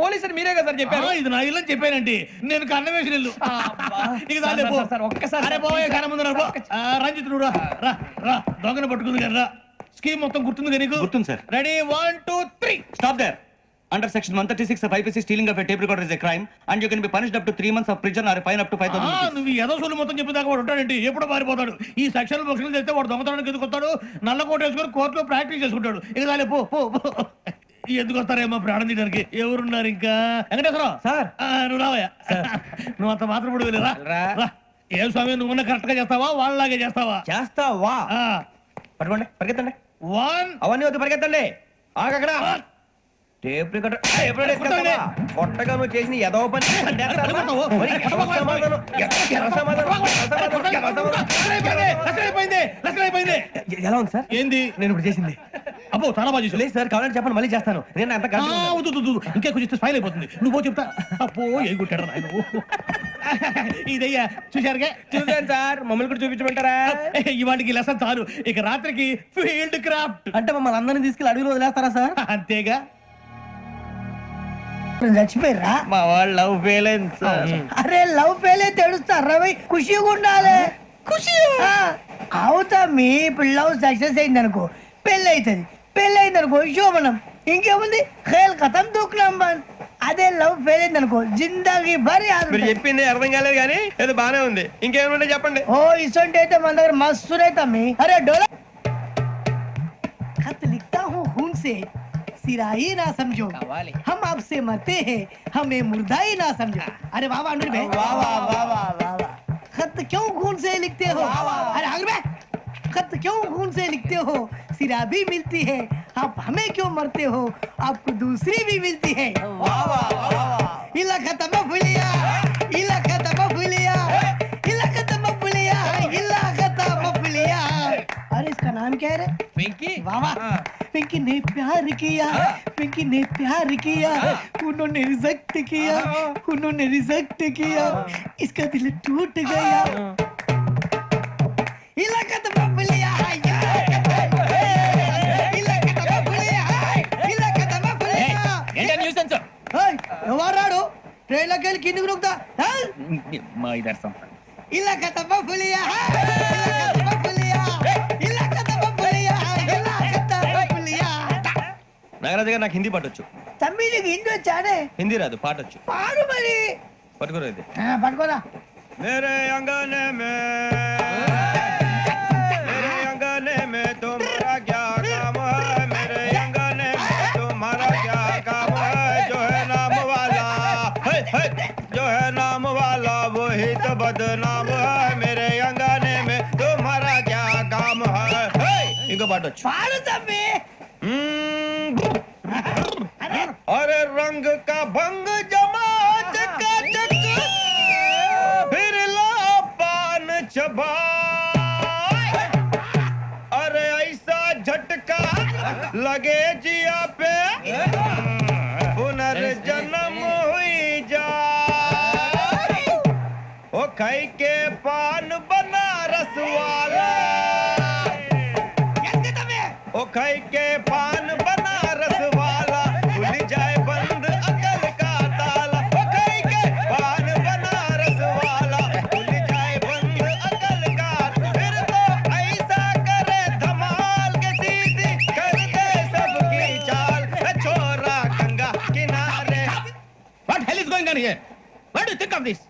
Police అని మీరే కదా సార్ చెప్పారు. ఆ, ఇది నా ఇల్లు అని చెప్పానండి. నేను కన్న వేసిన ఇల్లు. ఇక పో. సార్, ఒక్కసారి అరే పోయే కన్న ముందు రంజిత్ నువ్వు రా. రా రా. దొంగను పట్టుకుంది కదా రా. స్కీమ్ మొత్తం గుర్తుంది కదా నీకు? గుర్తుంది, sir. Ready? One two three. Stop there. Under section 136 of IPC, stealing of a tape recorder is a crime, and you can be punished up to three months of prison or a fine up to 5,000 ఆ, rupees. నువ్వు ఏదో సొల్లు మొత్తం చెప్పేదాకా వాడు ఉంటాడండి. ఎప్పుడు పారిపోతాడు ఈ సెక్షన్ బుక్స్లు చేస్తే వాడు దొంగతనానికి ఎందుకు వస్తాడు? నల్ల కోట వేసుకొని కోర్టులో ప్రాక్టీస్ చేసుకుంటాడు. ఇక పో పో. ఎందుకు వస్తారేమో ప్రాణం తీయడానికి? ఎవరున్నారు ఇంకా? వెంకటేశ్వరరావు. సార్. నువ్వు రావయ్యా. నువ్వు అంత మాత్రం ఇప్పుడు వెళ్ళి రా. రా. రా. ఏ స్వామి నువ్వు కరెక్ట్గా చేస్తావా? వాళ్ళలాగే చేస్తావా? చేస్తావా? ఆ, పట్టుకోండి పరిగెత్తండి. వన్. అవన్నీ వద్దు పరిగెత్తండి. ఆగక్కడ టేప్ రికార్డర్ టేప్ రికార్డర్ ఎత్తుకెళ్తావా? కొట్టగా నువ్వు చేసిన ఎదవ పని. మరి సమాధానం, సమాధానం, సమాధానం, ఎలా ఉంది సార్? ఏంది? నేను ఇప్పుడు చేసింది. అబ్బో చాలా బాగా చేసావు. లేదు సార్ కావాలంటే చెప్పండి మళ్ళీ చేస్తాను. నేను అంత ఆ, వద్దు, వద్దు, వద్దు. ఇంకే కొంచెం స్మైల్ అయిపోతుంది. నువ్వు పో చెప్తా. అప్పో ఏ కొట్టాడు నాయన. ఇదయ్యా చూశారుగా? చూసాను సార్. మమ్మల్ని కూడా చూపించమంటారా? ఇవాటికి లెసన్ చాలు. ఇక రాత్రికి ఫీల్డ్ క్రాఫ్ట్ అంటే మమ్మల్ని అందరినీ తీసుకెళ్ళి అడుగులు వదిలేస్తారా సార్? అంతేగా? చచ్చిపోయిరా మా వాళ్ళు లవ్ ఫెయిల్ అయింది సార్. అరే లవ్ ఫెయిల్ అయితే ఏడుస్తారా భయ్ ఖుషిగా ఉండాలి. ఖుషి? అవుతా మీ ఇప్పుడు లవ్ సక్సెస్ అయింది అనుకో పెళ్ళి అవుతుంది. పెళ్ళి అయింది అనుకో శోభనం ఇంకేముంది ఖేల్ కథం దూకునాం బన్ అదే లవ్ ఫెయిల్ అయింది అనుకో జిందాగీ భారీ మీరు చెప్పింది అర్థం కాలేదు కానీ ఏదో బానే ఉంది ఇంకేమైనా చెప్పండి ఓ ఇసొంటి అయితే మన దగ్గర మస్తు రైతా మీ అరే డోలా खत लिखता हूँ खून से सिरा ही ना समझो कव्वाली। हम आपसे मरते हैं हमें मुर्दा ही ना समझो अरे वाह वाह अनुर भाई वाह वाह वाह वाह वाह वाह खत क्यों खून से लिखते हो अरे अनुर भाई खत क्यों खून से लिखते हो? सिरा भी मिलती है। आप हमें क्यों मरते हो? आपको दूसरी भी मिलती है। इला खत्म फुलिया इला खत्म फुलिया इला खत्म फुलिया इला खत्म फुलिया अरे इसका नाम क्या है వెంకీ वाह वाह। पिंकी ने प्यार किया। पिंकी ने प्यार किया। उन्होंने रिजेक्ट किया। उन्होंने रिजेक्ट किया। इसका दिल टूट गया। ತಗ್ಗಲ್ಲಿ కిందికి నొక్కుతా. మా ಇಲ್ಲ ಕತಪ್ಪ ಪುಲಿಯ ಇಲ್ಲ ಕತಪ್ಪ గారు నాకు హిందీ పట్టొచ్చు తమ్మి హిందీ హిందీ రాదు పాటొచ్చు పాడు మరి. పట్టుకోరా పట్టుకోరా. बदनाम है मेरे अंगाने में। तुम्हारा क्या काम है? हम्म। अरे। रंग का भंग जमात का चक। फिर पान चबा। अरे ऐसा झटका लगे जिया पे। पुनर्जन्म मकई के पान बनारस वाला। ओखई के पान बनारस वाला भूल जाए बंद अकल का ताला। ओखई के पान बनारस वाला भूल जाए बंद अकल का फिर तो ऐसा करे धमाल के दीदी कर दे सबकी चाल। छोरा गंगा किनारे। What hell is going on here what do you think of this?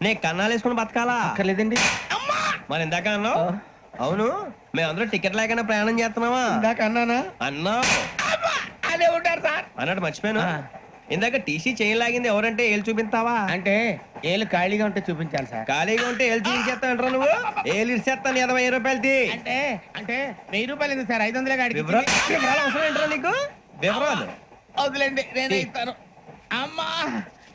నే కన్నాలు వేసుకుని బతకాలా? లేదండి మరి ఇందాక అన్నావు? అవును. మేమందరూ టికెట్ లేకుండా ప్రయాణం చేస్తున్నావా ఇందాక అన్నానా? అన్నావు. అదే ఉంటారు సార్. అన్నట్టు మర్చిపోయాను. ఇందాక టీసీ చేయి లాగింది. ఎవరంటే ఏళ్ళు చూపిస్తావా? అంటే ఏళ్ళు ఖాళీగా ఉంటే చూపించాలి సార్. ఖాళీగా ఉంటే ఏళ్ళు చూపించేస్తావు నువ్వు? ఏళ్ళు ఇచ్చేస్తాను ఇరవై రూపాయలది అంటే అంటే వెయ్యి రూపాయలు ఎందుకు సార్? ఐదు వందలే వివరాలు అవసరం ఏంట్రా నీకు? వివరాలు. వదిలేండి నేనే ఇస్తాను. అమ్మా!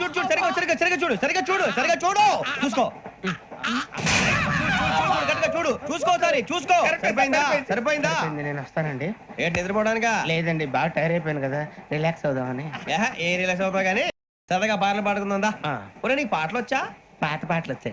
చూడు చూడు చూడు చూడు సరిగా సరిగా సరిగా చూడు. సరిగా చూడు సరిగా చూడు చూసుకో చూడు, చూసుకో సరిపోయిందా? సరిపోయిందా? నేను వస్తానండి. ఏంటి నిద్రపోవడానికా? లేదండి బాగా టైర్ అయిపోయాను కదా రిలాక్స్ అవుదామని. ఏహ, ఏ రిలాక్స్ అవుతావు కానీ? సరదాగా పాటలు పాడుకుందా. ఒరే నీకు పాటలు వచ్చా పాత పాటలు వచ్చాయి